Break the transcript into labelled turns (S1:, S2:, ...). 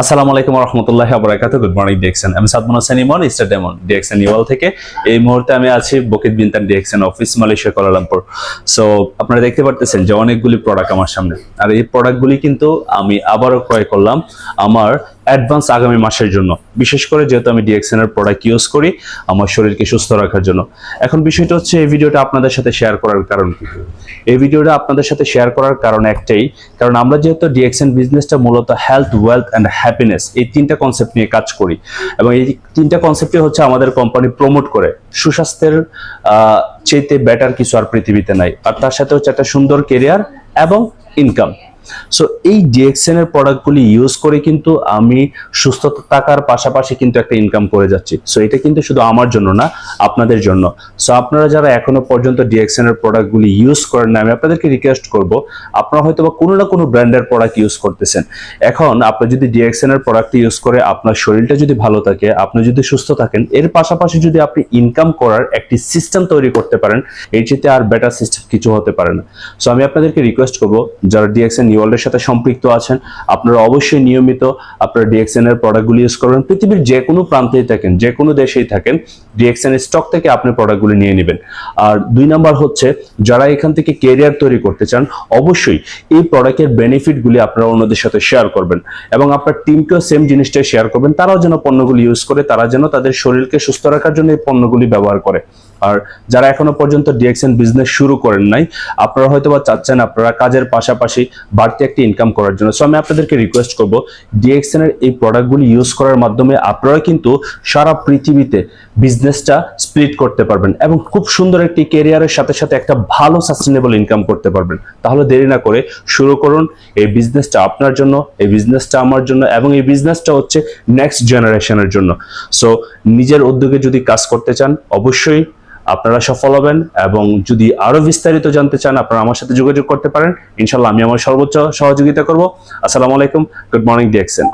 S1: আসসালামু আলাইকুম রহমতুল্লাহ আবরাকাত গুড মর্নিং ডিএক্সএন আমি Sadman Hossain Emon star diamond DXN থেকে। এই মুহূর্তে আমি আছি Bukit Bintang DXN office Malaysia Kuala Lumpur so আপনারা দেখতে পারতেছেন যে অনেকগুলি প্রোডাক্ট আমার সামনে। আর এই প্রোডাক্টগুলি কিন্তু আমি আবারও ক্রয় করলাম আমার অ্যাডভান্স আগামী মাসের জন্য। বিশেষ করে যেহেতু আমি ডিএক্সএন এর প্রোডাক্ট ইউজ করি, আমার শরীরকে সুস্থ রাখার জন্য। এখন বিষয়টা হচ্ছে, এই ভিডিওটা আপনাদের সাথে শেয়ার করার কারণ কি? এই ভিডিওটা আপনাদের সাথে শেয়ার করার কারণ একটাই, কারণ আমরা যেহেতু ডিএক্সএন বিজনেসটা মূলত হেলথ ওয়েলথ অ্যান্ড হ্যাপিনেস এই তিনটা কনসেপ্ট নিয়ে কাজ করি। এবং এই তিনটা কনসেপ্টই হচ্ছে আমাদের কোম্পানি প্রমোট করে। সুস্বাস্থ্যের চেয়েতে বেটার কিছু আর পৃথিবীতে নাই। আর তার সাথে হচ্ছে একটা সুন্দর কেরিয়ার এবং ইনকাম সো এই ডিএক্সএন এর প্রোডাক্টগুলি ইউজ করে কিন্তু আমি সুস্থ থাকার পাশাপাশি কিন্তু একটা ইনকাম করে যাচ্ছি। সো এটা কিন্তু শুধু আমার জন্য না, আপনাদের জন্য। সো আপনারা যারা এখনও পর্যন্ত ডিএক্সএন এর প্রোডাক্টগুলি ইউজ করেন না আমি আপনাদেরকে রিকোয়েস্ট করব, আপনারা হয়তো বা কোনো না কোনো ব্র্যান্ডের প্রোডাক্ট ইউজ করতেছেন। এখন, আপনি যদি ডিএক্সএন এর প্রোডাক্ট ইউজ করে আপনার শরীরটা যদি ভালো থাকে, আপনি যদি সুস্থ থাকেন, এর পাশাপাশি যদি আপনি ইনকাম করার একটি সিস্টেম তৈরি করতে পারেন, এর চেয়ে আর বেটার সিস্টেম কিছু হতে পারে না। সো আমি আপনাদেরকে রিকোয়েস্ট করব, যারা ডিএক্সএন নিওয়ার্ল্ডের সাথে সম্পৃক্ত আছেন, আপনারা অবশ্যই নিয়মিত আপনারা ডিএক্সএন এর প্রোডাক্টগুলি ইউজ করবেন। পৃথিবীর যে কোনো প্রান্তেই থাকেন, যে কোনো দেশেই থাকেন, ডিএক্সএন স্টক থেকে আপনি প্রোডাক্টগুলি নিয়ে নেবেন। আর দুই নাম্বার হচ্ছে, যারা এখান থেকে কেরিয়ার তৈরি করতে চান, অবশ্যই এই প্রোডাক্টের বেনিফিটগুলি আপনারা অন্যদের সাথে শেয়ার করবেন এবং আপনার টিমকেও সেম জিনিসটাই শেয়ার করবেন। তারাও যেন পণ্যগুলি ইউজ করে, তারা যেন তাদের শরীরকে সুস্থ রাখার জন্য এই পণ্যগুলি ব্যবহার করে। আর যারা এখনও পর্যন্ত ডিএক্সএন বিজনেস শুরু করেন নাই, আপনারা হয়তো বা চাচ্ছেন আপনারা কাজের পাশাপাশি বাড়তি একটা ইনকাম করার জন্য। সো আমি আপনাদেরকে রিকোয়েস্ট করব ডিএক্সএন এর এই প্রোডাক্টগুলি ইউজ করার মাধ্যমে আপনারা কিন্তু সারা পৃথিবীতে বিজনেসটা স্প্লিট করতে পারবেন এবং খুব সুন্দর একটি কেরিয়ারের সাথে সাথে একটা ভালো সাস্টেনেবল ইনকাম করতে পারবেন। তাহলে দেরি না করে শুরু করুন এই বিজনেসটা আপনার জন্য, এই বিজনেসটা আমার জন্য এবং এই বিজনেসটা হচ্ছে নেক্সট জেনারেশনের জন্য। সো নিজের উদ্যোগে যদি কাজ করতে চান, অবশ্যই আপনারা সফল হবেন এবং যদি আরও বিস্তারিত জানতে চান, আপনারা আমার সাথে যোগাযোগ করতে পারেন। ইনশাল্লাহ আমি আমার সর্বোচ্চ সহযোগিতা করব। আসসালামু আলাইকুম, গুড মর্নিং ডিএক্সেন